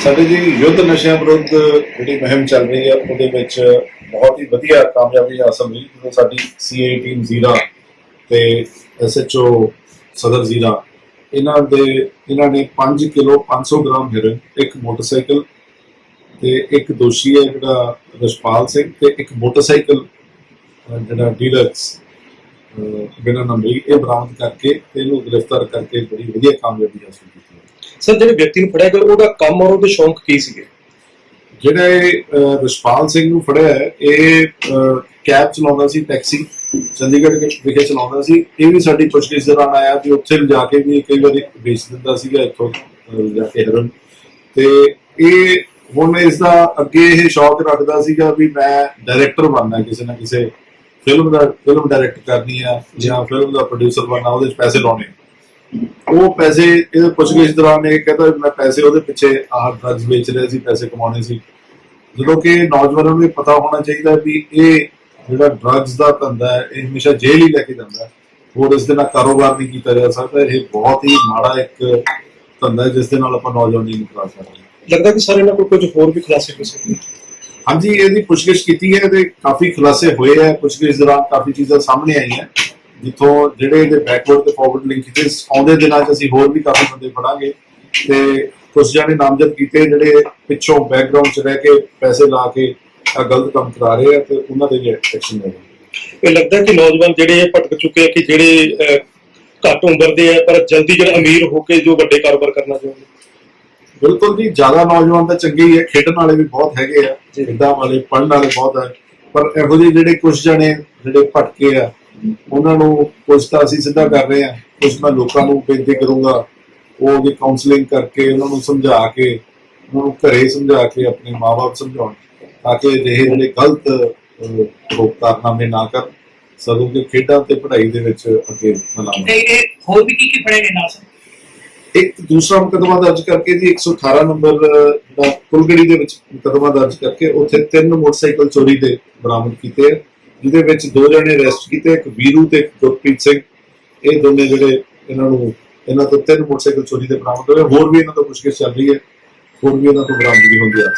ਸਾਡੇ ਜੀ ਯੁੱਧ ਨਸ਼ਿਆਂ ਵਿਰੁੱਧ ਜਿਹੜੀ ਮੁਹਿੰਮ ਚੱਲ ਰਹੀ ਹੈ, ਉਹਦੇ ਵਿੱਚ ਬਹੁਤ ਹੀ ਵਧੀਆ ਕਾਮਯਾਬੀ ਹਾਸਲ ਹੋਈ ਜਦੋਂ ਸਾਡੀ ਸੀਏ ਟੀਮ ਜ਼ੀਰਾ ਤੇ ਐਸਐਚਓ ਸਦਰ ਜ਼ੀਰਾ, ਇਹਨਾਂ ਦੇ, ਇਹਨਾਂ ਨੇ 5 ਕਿਲੋ 500 ਗ੍ਰਾਮ ਹੈਰੋਇਨ, ਇੱਕ ਮੋਟਰਸਾਈਕਲ ਤੇ ਇੱਕ ਦੋਸ਼ੀ ਹੈ ਜਿਹੜਾ ਰਸ਼ਪਾਲ ਸਿੰਘ ਤੇ ਇੱਕ ਮੋਟਰਸਾਈਕਲ ਜਿਹੜਾ ਡੀਲਰਸ ਬਿਨਾਂ ਨੰਬਰੀ ਇਹ ਬਰਾਮਦ ਕਰਕੇ ਤੇ ਇਹਨੂੰ ਗ੍ਰਿਫਤਾਰ ਕਰਕੇ ਬੜੀ ਵਧੀਆ ਕਾਮਯਾਬੀ ਹਾਸਲ ਕੀਤੀ ਸਰ, ਜਿਹੜੇ ਵਿਅਕਤੀ ਨੂੰ ਫੜਿਆ ਗਿਆ, ਉਹਦਾ ਕੰਮ ਔਰ ਉਹਦੇ ਸ਼ੌਂਕ ਕੀ ਸੀਗੇ? ਜਿਹੜਾ ਇਹ ਰਸ਼ਪਾਲ ਸਿੰਘ ਨੂੰ ਫੜਿਆ ਹੈ, ਇਹ ਕੈਬ ਚਲਾਉਂਦਾ ਸੀ, ਟੈਕਸੀ, ਚੰਡੀਗੜ੍ਹ ਵਿਖੇ ਚਲਾਉਂਦਾ ਸੀ। ਇਹ ਵੀ ਸਾਡੀ ਪੁੱਛਗਿੱਛ ਦੌਰਾਨ ਆਇਆ ਵੀ ਉੱਥੇ ਲਿਜਾ ਕੇ ਵੀ ਕਈ ਵਾਰੀ ਵੇਚ ਦਿੰਦਾ ਸੀਗਾ ਇੱਥੋਂ ਜਾ ਕੇ ਹੈਰਨ। ਤੇ ਇਹ, ਹੁਣ ਇਸ ਦਾ ਅੱਗੇ ਇਹ ਸ਼ੌਕ ਰੱਖਦਾ ਸੀਗਾ ਵੀ ਮੈਂ ਡਾਇਰੈਕਟਰ ਬਣਨਾ ਕਿਸੇ ਨਾ ਕਿਸੇ ਫਿਲਮ ਦਾ ਫਿਲਮ ਡਾਇਰੈਕਟ ਕਰਨੀ ਆ ਜਾਂ ਫਿਲਮ ਦਾ ਪ੍ਰੋਡਿਊਸਰ ਬਣਨਾ, ਉਹਦੇ ਵਿੱਚ ਪੈਸੇ ਲਾਉਣੇ। ਉਹ ਪੈਸੇ ਇਹ ਪੁੱਛਗਿੱਛ ਦੌਰਾਨ ਇਹ ਕਹਿੰਦਾ ਮੈਂ ਪੈਸੇ ਉਹਦੇ ਪਿੱਛੇ ਆਹ ਡਰੱਗਸ ਵੇਚ ਰਿਹਾ ਸੀ ਪੈਸੇ ਕਮਾਉਣੇ ਸੀ। ਜਦੋਂ ਕਿ ਨੌਜਵਾਨਾਂ ਨੂੰ ਇਹ ਪਤਾ ਹੋਣਾ ਚਾਹੀਦਾ ਵੀ ਇਹ ਜਿਹੜਾ ਡਰੱਗਸ ਦਾ ਧੰਦਾ ਹੈ ਇਹ ਹਮੇਸ਼ਾ ਜੇਲ੍ਹ ਹੀ ਲੈ ਕੇ ਜਾਂਦਾ ਹੈ। ਹੋਰ ਇਸ ਦੇ ਨਾਲ ਕਾਰੋਬਾਰ ਨਹੀਂ ਕੀਤਾ ਜਾ ਸਕਦਾ। ਇਹ ਬਹੁਤ ਹੀ ਮਾੜਾ ਇੱਕ ਧੰਦਾ ਹੈ ਜਿਸ ਦੇ ਨਾਲ ਆਪਾਂ ਨੌਜਵਾਨੀ ਨੂੰ ਕਰਾ ਸਕਦੇ। ਹਾਂ ਲੱਗਦਾ ਕਿ ਸਰ ਇਹਨਾਂ ਕੋਲ ਕੁਝ ਹੋਰ ਵੀ ਖੁਲਾਸੇ ਹੋ ਸਕਦੇ ਹਾਂਜੀ ਇਹਦੀ ਪੁੱਛਗਿੱਛ ਕੀਤੀ ਹੈ ਤੇ ਕਾਫੀ ਖੁਲਾਸੇ ਹੋਏ ਹੈ। ਪੁੱਛਗਿੱਛ ਦੌਰਾਨ ਕਾਫੀ ਚੀਜ਼ਾਂ ਸਾਹਮਣੇ ਆਈਆਂ। ਜਿੱਥੋਂ ਜਿਹੜੇ ਇਹਦੇ ਬੈਕਵਰਡ ਤੇ ਫਾਰਵਰਡ ਲਿੰਕ ਕੀਤੇ ਆਉਂਦੇ ਦਿਨਾਂ 'ਚ ਅਸੀਂ ਹੋਰ ਵੀ ਕਾਫੀ ਬੰਦੇ ਫੜਾਂਗੇ। ਤੇ ਕੁਝ ਜਾਣੇ ਨਾਮਜ਼ਦ ਕੀਤੇ ਜਿਹੜੇ ਪਿੱਛੋਂ ਬੈਕਗ੍ਰਾਉਂਡ 'ਚ ਰਹਿ ਕੇ ਪੈਸੇ ਲਾ ਕੇ ਆ ਗਲਤ ਕੰਮ ਕਰਾ ਰਹੇ ਆ ਤੇ ਉਹਨਾਂ ਦੇ ਵੀ ਐਕਸ਼ਨ ਲੈਣਗੇ ਇਹ ਲੱਗਦਾ ਕਿ ਨੌਜਵਾਨ ਜਿਹੜੇ ਭਟਕ ਚੁੱਕੇ ਆ ਕਿ ਜਿਹੜੇ ਘੱਟ ਉਮਰ ਦੇ ਆ ਪਰ ਜਲਦੀ ਜਿਹੜੇ ਅਮੀਰ ਹੋ ਕੇ ਜੋ ਵੱਡੇ ਕਾਰੋਬਾਰ ਕਰਨਾ ਚਾਹੁੰਦੇ ਬਿਲਕੁਲ ਜੀ ਜ਼ਿਆਦਾ ਨੌਜਵਾਨ ਤਾਂ ਚੰਗੇ ਹੀ ਹੈ ਖੇਡਣ ਵਾਲੇ ਵੀ ਬਹੁਤ ਹੈਗੇ ਆ। ਖੇਡਾਂ ਵਾਲੇ ਪੜ੍ਹਨ ਵਾਲੇ ਬਹੁਤ ਹੈ ਪਰ ਇਹੋ ਜਿਹੇ ਜਿਹੜੇ ਕੁਝ ਜਣੇ ਜਿਹੜੇ ਭਟਕੇ ਆ ਉਹਨਾਂ ਨੂੰ ਕੁਝ ਤਾਂ ਅਸੀਂ ਸਿੱਧਾ ਕਰ ਰਹੇ ਆ ਕੁਝ ਮੈਂ ਲੋਕਾਂ ਨੂੰ ਬੇਨਤੀ ਕਰੂੰਗਾ ਉਹ ਉਹਦੀ ਕਾਉਂਸਲਿੰਗ ਕਰਕੇ ਉਹਨਾਂ ਨੂੰ ਸਮਝਾ ਕੇ ਉਹਨਾਂ ਨੂੰ ਘਰੇ ਸਮਝਾ ਕੇ ਆਪਣੇ ਮਾਪੇ ਸਮਝਾਉਣ ਤਾਂ ਕਿ ਅਜਿਹੇ ਜਿਹੜੇ ਗਲਤ ਰੋਕ ਕਾਰਨਾਮੇ ਨਾ ਕਰ ਸਗੋਂ ਕਿ ਖੇਡਾਂ ਤੇ ਪੜ੍ਹਾਈ ਦੇ ਵਿੱਚ ਅੱਗੇ ਨਾ ਲਾਉਣ ਤੇ ਇਹ ਹੋਰ ਵੀ ਕੀ ਕੀ ਗਏ ਨਾਲ? ਸਰ ਇੱਕ ਦੂਸਰਾ ਮੁਕਦਮਾ ਦਰਜ ਕਰਕੇ ਜੀ 118 ਨੰਬਰ ਦਾ ਕੁਲਗੜੀ ਦੇ ਵਿੱਚ ਮੁਕਦਮਾ ਦਰਜ ਕਰਕੇ ਉੱਥੇ ਤਿੰਨ ਮੋਟਰਸਾਈਕਲ ਚੋਰੀ ਦੇ ਬਰਾਮਦ ਕੀਤੇ ਆ, ਜਿਹਦੇ ਵਿੱਚ ਦੋ ਜਣੇ ਅਰੈਸਟ ਕੀਤੇ, ਇੱਕ ਵੀਰੂ ਤੇ ਇੱਕ ਗੁਰਪ੍ਰੀਤ ਸਿੰਘ। ਇਹ ਦੋਨੇ ਜਿਹੜੇ ਇਹਨਾਂ ਨੂੰ, ਇਹਨਾਂ ਤੋਂ ਤਿੰਨ ਮੋਟਰਸਾਈਕਲ ਚੋਰੀ ਦੇ ਬਰਾਮਦ ਹੋਏ। ਹੋਰ ਵੀ ਇਹਨਾਂ ਤੋਂ ਪੁੱਛਗਿੱਛ ਚੱਲ ਰਹੀ ਹੈ। ਹੋਰ ਵੀ ਇਹਨਾਂ ਤੋਂ ਬਰਾਮਦਗੀ ਹੁੰਦੀ ਆ